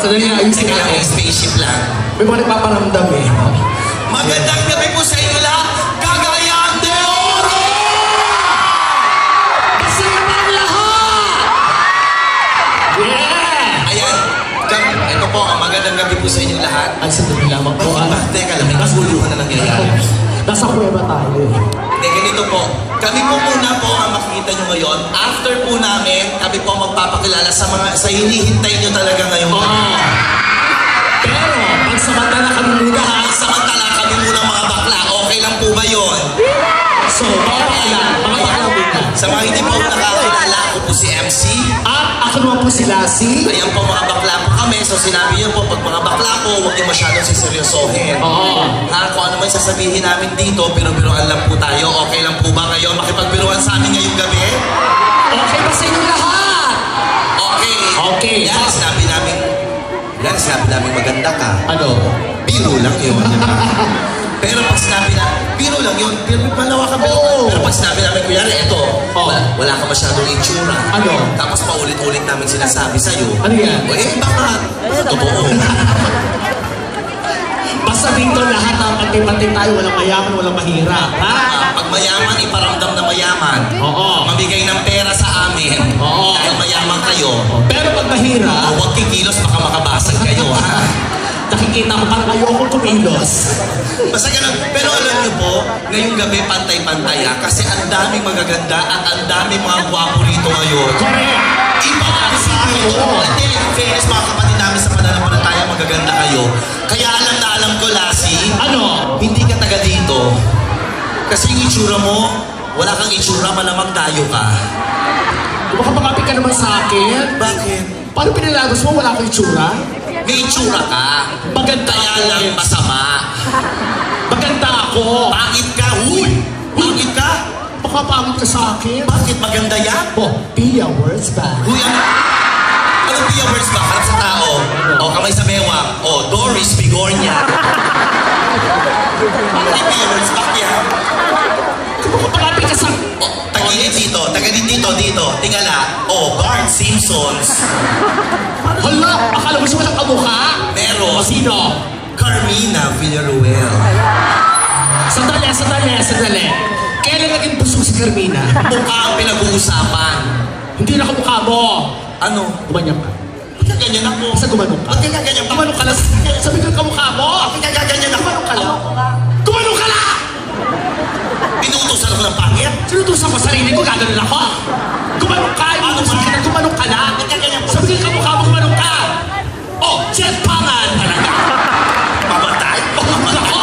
Sandali ayusin Teka lang, natin. spaceship lang. May mga nagpaparamdam eh. Magandang gabi po sa inyo lahat. Cagayan de Oro! Kasi naman lahat! Yeah! Ayan, kam- ito po, magandang gabi po sa inyo lahat. Ay, sandali lamang po. Ah, teka lang, may kasuluhan na nangyayari. Nasa kuweba tayo eh. Hindi, ganito po. Kami po muna po ang makikita nyo ngayon. After po namin, kami po magpapakilala sa mga sa hinihintay nyo talaga ngayon. Oo. Pero, pagsamantala kami muna ha. Kahit samantala kami muna mga bakla, okay lang po ba yun? So, mga bakla, mga bakla muna. Sa mga hindi po nakakilala, ako po si MC. At ako naman po si Lassie. Ayan po mga bakla po kami. So sinabi niyo po, pag mga bakla po, huwag niyo masyadong siseryosohin. Oo. Ha, kung ano man sasabihin namin dito, biro-biroan lang po tayo. Okay lang po ba ngayon makipagbiruan sa amin ngayong gabi? Okay ba sa inyo lahat? Okay. Okay. Yan, sinabi namin, yan, sinabi namin maganda ka. Ano? Biro lang yun. Pero pag sinabi na, biro lang yun, pero malawa ka biro. Oo. Pero pag sinabi namin, kunyari, eto, Oo. wala, wala ka masyadong itsura. Ano? Tapos paulit-ulit namin sinasabi sa'yo. Ano yan? O, eh, baka, totoo. Basta dito lahat ang pantay-pantay tayo. Walang mayaman, walang mahirap. Ha? Ah, pag mayaman, iparamdam na mayaman. Oo. Mamigay ng pera sa amin. Oo. Dahil mayaman kayo. Pero pag Ah, mahirap, huwag kikilos, baka makabasag kayo. ha? nakikita ko parang ayokong kumilos. Basta ganun. Pero alam niyo po, ngayong gabi pantay-pantay ah, kasi ang daming magaganda at ang daming mga gwapo rito ngayon. Correct. Iba ang sa akin. Oo. Hindi, in fairness mga kapatid namin sa pananampalataya, magaganda kayo. Kaya alam na alam ko, Lassie, Ano? hindi ka taga dito. Kasi yung itsura mo, wala kang itsura, malamang tayo ka. Baka makapit ka naman sa akin. Bakit? Paano pinilagos mo? Wala akong itsura? May itsura ka. Maganda ako. lang masama. Maganda ako. Pangit ka, huy! Pangit ka? Baka pangit ka sa akin. Bakit maganda yan? Oh, Pia, words ba? Huy, ano? Anong Pia words ba? Harap sa tao. O, kamay sa bewang. O, Doris Bigornia. Hindi Pia words ba, Pia? Baka tagilid dito. Tagilid dito, dito. Tingala. O, Bart Simpsons. Hala, akala mo siya walang kamukha? O Meron. sino? Carmina Villaruel. Sandali, sandali, sandali. Kailan naging busog si Carmina? Mukha ang pinag-uusapan. Hindi na kamukha mo. Ano? Gumanyan ka. Ba't ka ganyan ako? Basta gumanong ka. Ba't ka ganyan? Gumanong ka lang. Sabi ko kamukha mo. Bakit ka ganyan ako? Gumanong ka lang. Gumanong ka lang! Ako ng pangit? Sinutusan ko sarili ko, gano'n ako. Gumanong ka, inutusan kita, gumanong ka lang. Sabi ko yung kamukha mo, gumanong ka. Oh, Jet Pangan talaga. Mamatay? Oh, ako.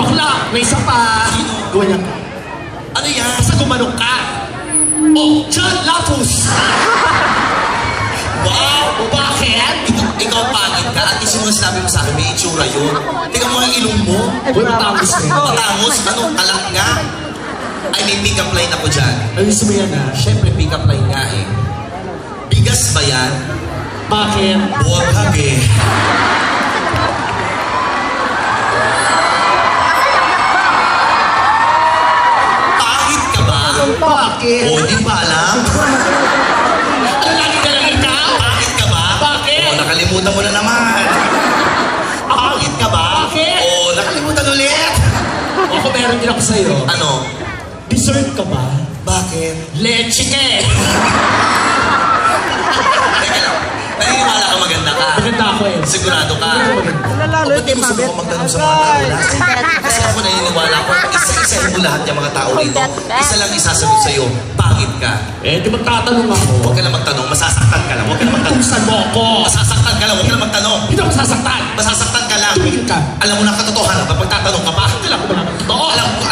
Bakla, may isa pa. Sino? Gumanyan ka. Ano yan? Basta gumanong ka. Oh, John Lapus. Isa mo sa akin, may itsura yun. Tingnan mo ang ilong mo. Wala tangos ano, kalat nga. Ay, may pick-up line ako dyan. Ayos mo yan ah. Siyempre, pick-up line nga eh. Bigas ba yan? Bakit? Buwag eh. Din ako sa'yo. Ano? Dessert ka ba? Bakit? Leche ka eh. Teka lang. Naniniwala ka maganda ka. Maganda ako eh. Sigurado ka. Nalalo O, ba't mabit. subukan magtanong sa mga tao lahat? Kasi ako naniniwala ko, isa-isahin mo lahat yung mga tao rito. Isa lang isasagot sa'yo, pangit ka. Eh, di magtatanong ako. Huwag ka na magtanong, masasaktan ka lang. Huwag ka na magtanong. Kung saan mo ako? Masasaktan ka lang, huwag ka na magtanong. Hindi ako sasaktan. Masasaktan ka lang. Tumigil ka. Alam mo na ang katotohanan ba? Pagtatanong ka pa. Kailangan ko ba?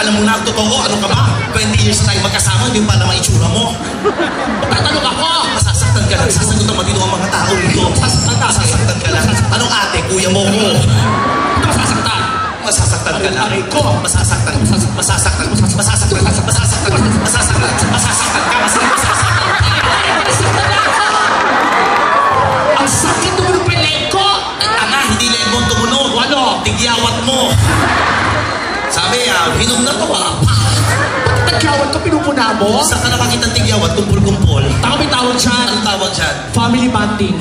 Alam, mo na ang totoo, ano ka ba? 20 years na tayo magkasama, hindi pa naman itsura mo. Magtatanong ako. Masasaktan ka lang, sasagot ang matino ang mga tao dito. Masasaktan ka. Masasaktan ka lang. Anong ate, kuya mo ko? Hindi ako sasaktan. Masasaktan ka lang. Ko. Masasaktan. Masasaktan. Masasaktan. Masasaktan. Masasaktan. Masasaktan. Masasaktan ka. Masasaktan. Masasaktan Hinom na to ah. Nagkawat ka pinupuna mo? Saan ka nakakita tigyawat? Kumpul-kumpul. Taka may tawag dyan. Anong tawag dyan? Family bonding.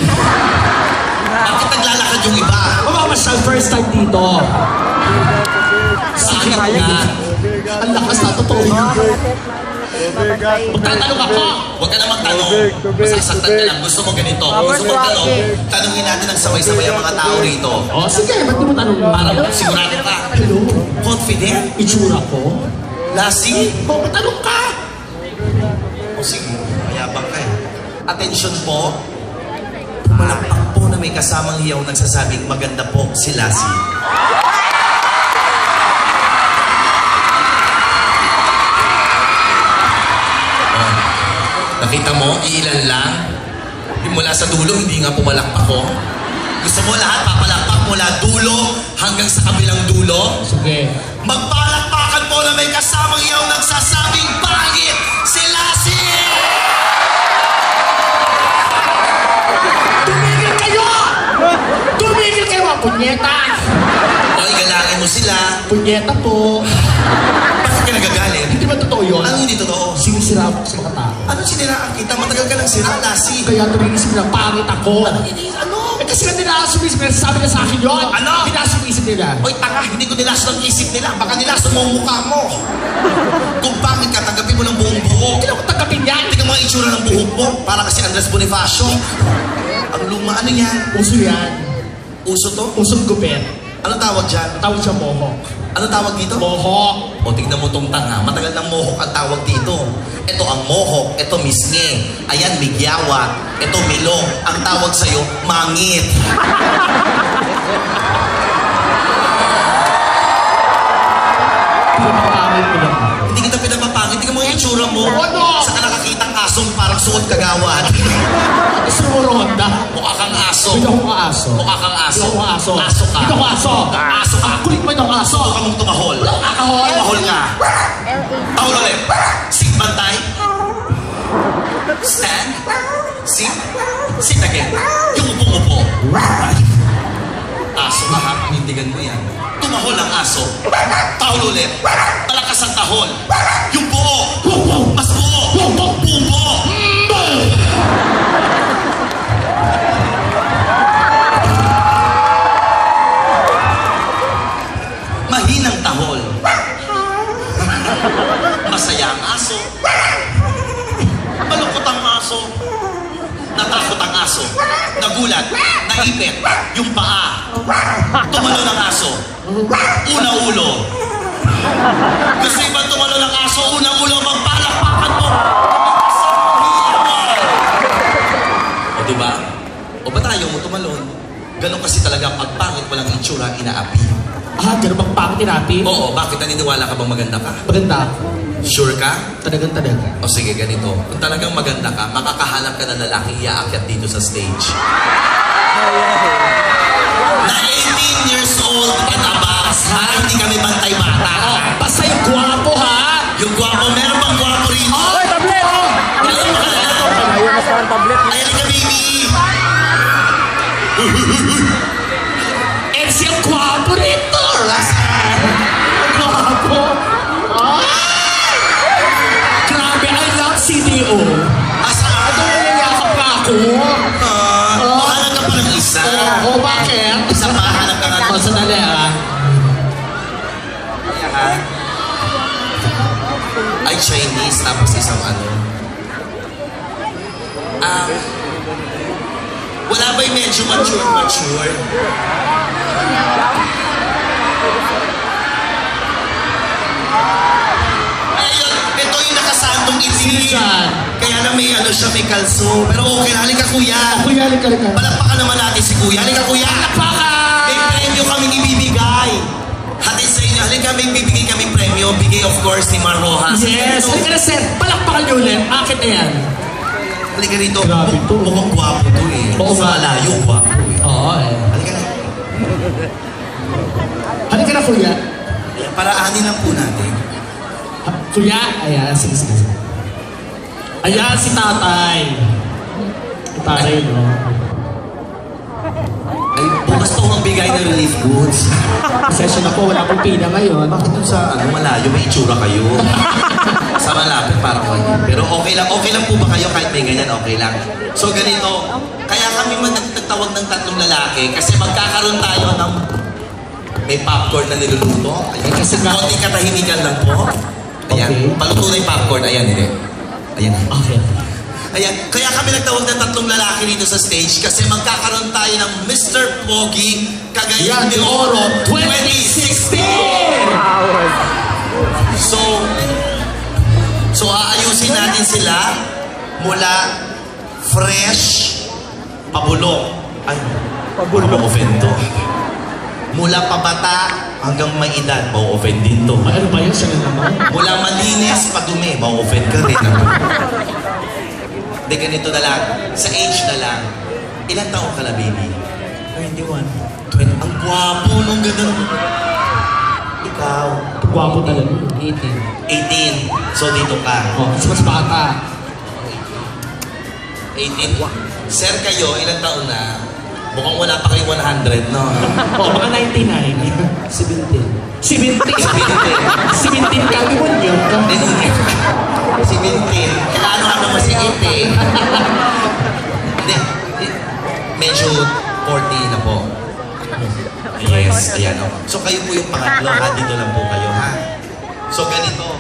yung iba. Mamamasyal first time dito. Sayang nga. Ang lakas na totoo. Magtatanong ako. Huwag ka na magtanong. Masasaktan ka lang. Gusto mo ganito. Gusto mo tanong. Tanungin natin ng sabay-sabay ang mga tao rito. Oh, sige, ba't di mo tanong Para sigurado ka. Hello? Confident. Itsura ko? Lassie. Oh, matanong ka. O sige, mayabang ka eh. Attention po. Pumalakpak po na may kasamang hiyaw nagsasabing maganda po si Lassie. Nakita mo, iilan lang. Mula sa dulo, hindi nga pumalakpak ko. Gusto mo lahat papalakpak mula dulo hanggang sa kabilang dulo? Sige. Magpalakpakan po na may kasamang iyaw nagsasabing pangit si Lassie! Tumigil kayo! Tumigil kayo, mga punyeta! Oy, galangin mo sila. Punyeta po. Bakit ka nagagalit? Hindi ba totoo yun? Ano hindi totoo? Sinisira ko sa mata. Ano siniraan kita? Matagal ka nang sira, Lassie. Kaya tumigisip na pangit ako. Hindi, ano? Eh kasi nga nila sumisip nila, sabi na sa akin yun. Ano? Pinasumisip nila. Oy, tanga, hindi ko nilaso ang isip nila. Baka nilaso mo ang mukha mo. Kung bakit ka, tanggapin mo ng buong buo. Hindi na ko tanggapin yan. Tingnan mo ang itsura ng buhok mo. Para kasi Andres Bonifacio. Ang luma, ano yan? Uso yan. Uso to? Usong gupit. Ano tawag dyan? Tawag siya mohok. Ano tawag dito? Mohok. O tignan mo tong tanga, matagal ng mohok ang tawag dito. Ito ang mohok, ito misngi. Ayan, migyawa. Ito milong. Ang tawag sa'yo, mangit. Pinapangit ko lang ako. Hindi kita pinapapangit. Tingnan mo yung itsura mo. Ano? Sa ka nakakitang asong parang suot kagawad. Gusto mo ronda? Mukha kang aso. Hindi ako mga aso. Mukha kang aso. Mga aso. Aso ka. Hindi ako aso. Aso ka. Kulit mo itong aso. Mukha mong tumahol. Nakakahol. Tumahol nga. Tahol ulit. Sit bantay. Stand. Sit. Sit again. Yung upo-upo. Aso ka ha, panindigan mo yan. Tumahol ang aso. Tahol ulit. Malakas ang tahol. Yung buo. Mas buo. Buong buo. Mahinang Naipit. Yung paa. Tumalo ng aso. Una ulo. Gusto iba tumalo ng aso, una ulo, magpalakpakan mo. O diba? O ba't ayaw mo tumalon? Ganon kasi talaga pag pangit walang itsura, inaapi. Ah, ganun bang pangit tinapi? Oo, bakit naniniwala ka bang maganda ka? Maganda ako. Sure ka? Talagang talaga. O sige, ganito. Kung talagang maganda ka, makakahanap ka ng lalaking iaakyat dito sa stage. Na 18 years old above, para hindi kami bantay bata. Basta yung gwapo ha! Yung gwapo, meron bang gwapo rito? Ay, tablet! Meron ba na? Ayun na sa tablet. Ayan ka, baby! Chinese, tapos isang ano. Ah, wala ba yung medyo mature, mature? Ayun, ito yung nakasandong dyan? Kaya lang may ano siya, may kalso. Pero okay, halika kuya. Kuya, halika, halika. Palakpakan naman natin si kuya. Halika kuya. Baka! May premyo kaming ibibigay. Halika, may bibigay kaming premyo. Bigay of course ni Mar Rojas. Yes! Halika na, sir. Palakpakan niyo ulit. Akit na yan. Halika rito. Grabe to. Mukhang gwapo to eh. Oo Sa layo, gwapo eh. Oo eh. Halika na. Halika na, kuya. Paraanin lang po natin. Ha, Kuya, ayan, sige, sige. sige. Ayan si tatay. Si tatay, no? Ay, bukas po ang bigay ng relief goods. Session na po, wala pong pina ngayon. Bakit dun sa ano, malayo, may itsura kayo? sa malapit, parang kayo. Pero okay lang, okay lang po ba kayo kahit may ganyan, okay lang. So ganito, Kaya kami man nag- nagtawag ng tatlong lalaki kasi magkakaroon tayo ng may popcorn na niluluto. Ayan, Kasi konting katahimikan lang po. Ayan, Okay. paluto na yung popcorn. Ayan, hindi. Ayan. Okay. Ayan, kaya kami nagtawag ng tatlong lalaki dito sa stage kasi magkakaroon tayo ng Mr. Pogi Cagayan de Oro 2016! So, so aayusin natin sila mula fresh pabulok. Ay, pabulok. offend to. Mula pabata hanggang may edad, ma-offend din to. Ay, ano ba yan? Siya na naman. Mula malinis, padumi, ma-offend ka rin. Di ganito na lang. Sa age na lang. Ilan taon ka na, baby? 21. 20. Ang gwapo nung ganun. Ikaw. Gwapo talaga. 18. 18. So, dito ka. Oh, mas mas bata. 18. Sir, kayo, ilang taon na? Mukhang wala pa kayo 100, no? oh, mga 99. 17. 17? 17. 17 ka, limon yun. Limon yun. 17. Kailangan ka naman si 18. Medyo 40 na po. Yes, ayan o. So kayo po yung pangatlo, ha? Dito lang po kayo, ha? So ganito.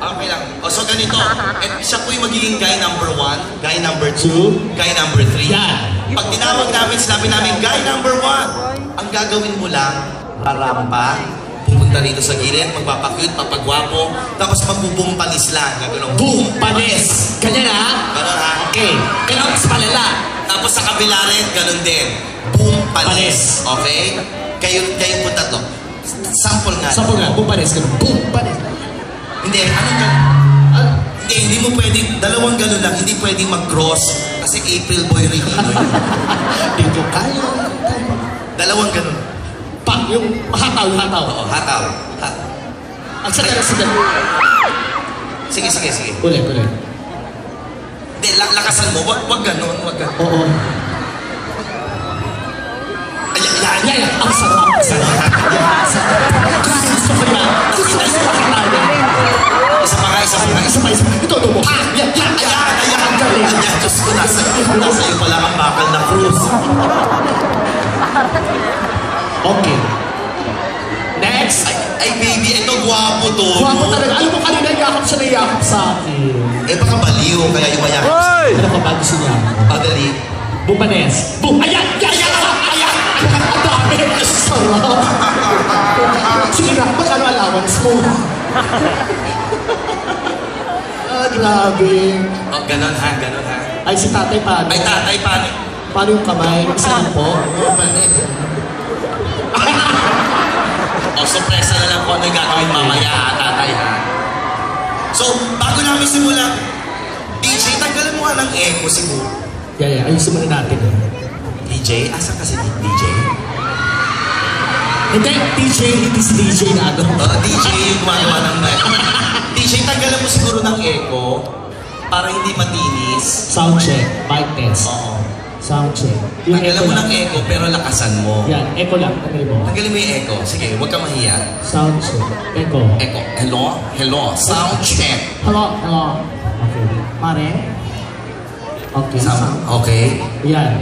Okay lang. O so ganito. Eh, siya po yung magiging guy number one, guy number two, guy number three. Yan. Pag tinawag namin, sinabi namin, guy number one, ang gagawin mo lang, parampa, pupunta rito sa gilid, magpapakute, papagwapo, tapos magbubumpalis lang. Gagawin boom! Panis. Kanya na. Ganon ha? Okay. Kaya mas malala. Tapos sa kabila rin, ganun din. Boom, palis. Palis. Okay? Kayo, kayo po tatlo. Sample nga. Sa nga, boom panis. Ganun. Boom panis. Hindi, ano ka? Ah, Hindi, hindi mo pwedeng, dalawang ganun lang, hindi pwedeng mag-cross kasi April Boy Regino yun. Dito kayo. dalawang ganun. Pak, yung hataw, yung hataw. Oo, hataw. Ha. Ang sa dala, sa dala. Sige, sige, sige. Ulit, ulit. Hindi, la- lakasan mo. Wag, wag ganun, wag ganun. Oo. Ayan, ayan. Yan, yan. Ang sarap. Ang sarap. Yan, sarap. Gusto ko yan. Gusto ko niya. Isa pa nga, isa pa nga, isa pa, isa pa. Ito, ito mo. Ah, yan, yan, yan. Ayan, ayan, Ang galing. ayan. Diyos ko, nasa, nasa iyo pala ang bakal na krus. Okay. Gwapo to. Guwapo talaga. Alam mo, kanina yakap siya na yakap sa akin. Eh, baka baliw, kaya yung mayak. Ano ka ba gusto niya? Padali. Bumanes. Boom! Ayan! Ayan! Ayan! Ayan! Ang dami! Sarap! Sige na, magkano allowance mo? ah, grabe. Oh, ganun ha, ganun ha. Ay, si tatay paano? Ay, tatay, paano? Paano yung kamay? Isa lang po? O, po ano yung gagawin mamaya ha, tatay ha. So, bago namin simulan, DJ, tanggalan mo nga ng echo siguro. Yeah, yeah. Ayusin muna natin. eh. DJ? Asan kasi DJ? Hindi, DJ, hindi si DJ na ano. Oh, DJ yung gumagawa ng DJ, tanggalan mo siguro ng echo para hindi matinis. Sound check. Mic test. Oo. Sound check. Yung Tanggalan echo mo lang. ng echo pero lakasan mo. Yan, echo lang. Tanggalin mo. Tanggalin mo yung echo. Sige, huwag ka mahiya. Sound check. Echo. Echo. Hello? Hello? Sound check. Hello, hello. Okay. Mare? Okay. Sound. Okay. Yan.